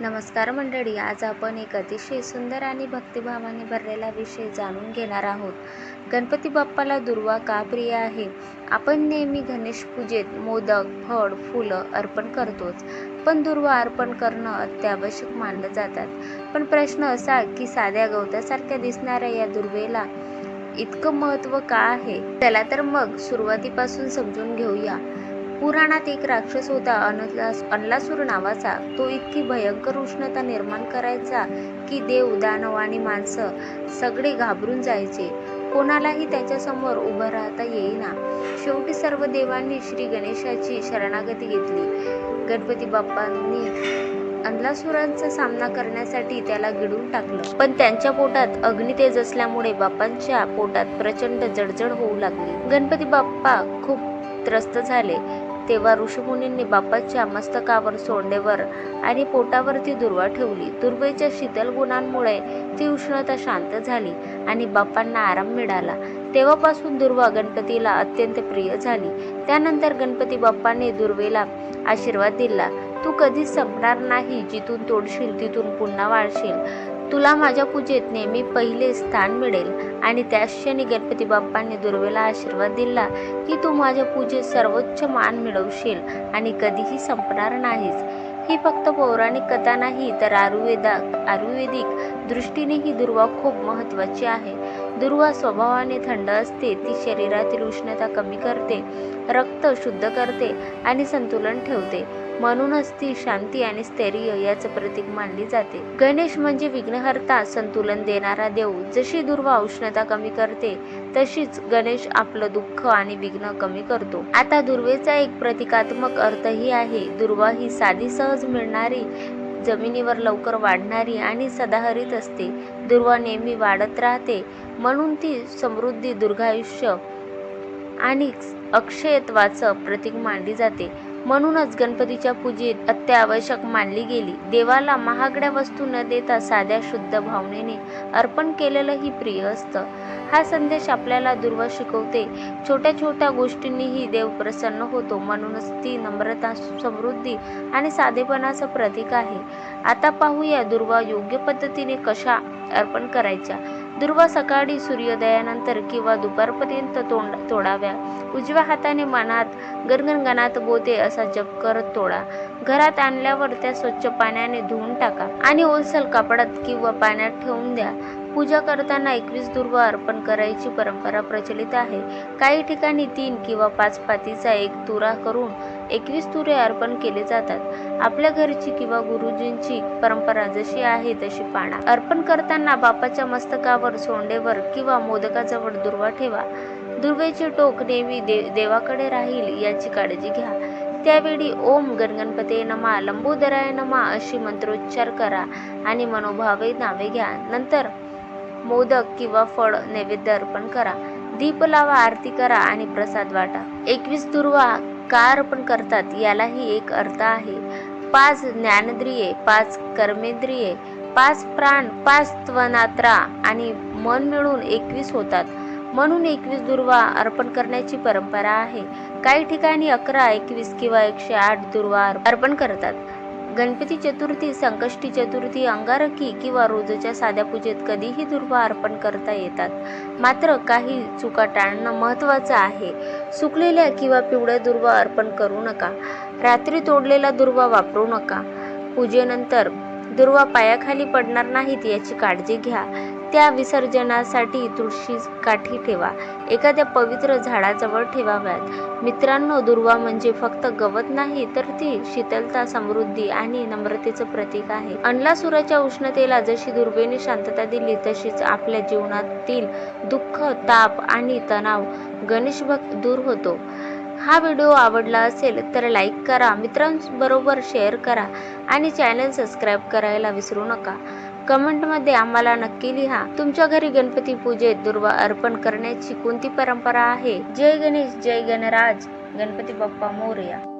नमस्कार मंडळी आज आपण एक अतिशय सुंदर आणि भक्तिभावाने भरलेला विषय जाणून घेणार आहोत. गणपती बाप्पाला दुर्वा का प्रिय आहे? आपण नेहमी गणेश पूजेत मोदक फळ फुलं अर्पण करतोच. पण दुर्वा अर्पण करणं अत्यावश्यक मानलं जातात. पण प्रश्न असा की साध्या गवतासारख्या दिसणाऱ्या या दुर्वेला इतकं महत्त्व का आहे? चला तर मग सुरुवातीपासून समजून घेऊया. पुराणात एक राक्षस होता अनलास अनलासूर नावाचा. तो इतकी भयंकर उष्णता निर्माण करायचा की देव दानव आणि माणसं सगळे घाबरून जायचे. कोणालाही त्याच्यासमोर उभं राहता येईना. शेवटी सर्व देवांनी श्री गणेशाची शरणागती घेतली. गणपती बाप्पांनी अनलासुरांचा सामना करण्यासाठी त्याला गिळून टाकलं. पण त्यांच्या पोटात अग्नितेज असल्यामुळे बाप्पांच्या पोटात प्रचंड जडजड होऊ लागली. गणपती बाप्पा खूप त्रस्त झाले. तेव्हा ऋषीमुनींनी बाप्पाच्या मस्तकावर सोंडेवर आणि पोटावरती दुर्वा ठेवली. दुर्वेच्या शीतल गुणांमुळे ती उष्णता शांत झाली आणि बाप्पांना आराम मिळाला. तेव्हापासून दुर्वा गणपतीला अत्यंत प्रिय झाली. त्यानंतर गणपती बाप्पाने दुर्वेला आशीर्वाद दिला. तू कधीच संपणार नाही जिथून तोडशील तिथून पुन्हा वाढशील तुला माझ्या पूजेत नेहमी पहिले स्थान मिळेल आणि त्या क्षणी गणपती बाप्पांनी दुर्वेला आशीर्वाद दिला की तू माझ्या पूजेत सर्वोच्च मान मिळवशील आणि कधीही संपणार नाहीस. ही फक्त पौराणिक कथा नाही तर आयुर्वेदा आयुर्वेदिक दृष्टीने ही दुर्वा खूप महत्त्वाची आहे. दुर्वा स्वभावाने थंड असते ती शरीरातील उष्णता कमी करते रक्त शुद्ध करते आणि संतुलन ठेवते. म्हणूनच ती शांती आणि स्थैर्य याचं प्रतीक मानली जाते. गणेश म्हणजे विघ्नहर्ता संतुलन देणारा देव. जशी दुर्वा उष्णता कमी करते तशीच गणेश आपलं दुःख आणि विघ्न कमी करतो. आता दुर्वेचा एक प्रतिकात्मक अर्थही आहे. दुर्वा ही साधी सहज मिळणारी जमिनीवर लवकर वाढणारी आणि सदाहरित असते. दुर्वा नेहमी वाढत राहते. म्हणून ती समृद्धी दीर्घायुष्य आणि अक्षयत्वाचं प्रतीक मानली जाते. म्हणूनच गणपतीच्या पूजेत अत्यावश्यक मानली गेली. देवाला महागड्या वस्तू न देता साध्या शुद्ध भावनेने अर्पण केलेलंही प्रिय असतं. हा संदेश आपल्याला दुर्वा शिकवते. छोट्या छोट्या गोष्टींनीही देव प्रसन्न होतो म्हणूनच ती नम्रता समृद्धी आणि साधेपणाचं प्रतीक आहे. आता पाहूया दुर्वा योग्य पद्धतीने कशा अर्पण करायच्या. दुर्वा सकाळी सूर्योदयानंतर किंवा दुपारपर्यंत तोंड तोडाव्या. उजव्या हाताने मनात गणगणगणात बोते असा जप करत तोडा. घरात आणल्यावर त्या स्वच्छ पाण्याने धुवून टाका आणि ओलसल कापडात किंवा पाण्यात ठेवून द्या. पूजा करताना एकवीस दुर्वा अर्पण करायची परंपरा प्रचलित आहे. काही ठिकाणी तीन किंवा पाच पातीचा एक तुरा करून एकवीस तुरे अर्पण केले जातात. आपल्या घरची किंवा गुरुजींची परंपरा जशी आहे तशी पाळा. अर्पण करताना बापाच्या मस्तकावर सोंडेवर किंवा मोदकाजवळ दुर्वा ठेवा. दुर्वेचे टोक नेहमी दे देवाकडे राहील याची काळजी घ्या. त्यावेळी ओम गणगणपते नमा लंबोदराय नमा अशी मंत्रोच्चार करा आणि मनोभावे नावे घ्या. नंतर मोदक किंवा फळ नैवेद्य अर्पण करा. दीप लावा आरती करा आणि प्रसाद वाटा. एकवीस दुर्वा का अर्पण करतात यालाही एक अर्थ आहे. पाच ज्ञानेंद्रिये पाच कर्मेंद्रिये पाच प्राण पाच त्वनात्रा आणि मन मिळून एकवीस होतात. म्हणून एकवीस दुर्वा अर्पण करण्याची परंपरा आहे. काही ठिकाणी अकरा एकवीस किंवा एकशे आठ दुर्वा अर्पण करतात. गणपती चतुर्थी संकष्टी चतुर्थी अंगारकी किंवा रोजच्या साध्या पूजेत कधीही दुर्वा अर्पण करता येतात. मात्र काही चुका टाळणं महत्त्वाचं आहे. सुकलेल्या किंवा पिवळ्या दुर्वा अर्पण करू नका. रात्री तोडलेला दुर्वा वापरू नका. पूजेनंतर दुर्वा पायाखाली पडणार नाहीत याची काळजी घ्या. त्या विसर्जनासाठी तुळशी काठी ठेवा. एखाद्या पवित्र झाडाजवळ ठेवाव्यात. मित्रांनो दुर्वा म्हणजे फक्त गवत नाही तर ती शीतलता समृद्धी आणि नम्रतेचं प्रतीक आहे. अनलासुराच्या उष्णतेला जशी दुर्वेने शांतता दिली तशीच आपल्या जीवनातील दुःख ताप आणि तणाव गणेश भक्त दूर होतो. हा व्हिडिओ आवडला असेल तर लाईक करा मित्रांबरोबर शेअर करा आणि चॅनल सबस्क्राईब करायला विसरू नका. कमेंटमध्ये आम्हाला नक्की लिहा. तुमच्या घरी गणपती पूजेत दुर्वा अर्पण करण्याची कोणती परंपरा आहे? जय गणेश जय गणराज. गणपती बाप्पा मोरया.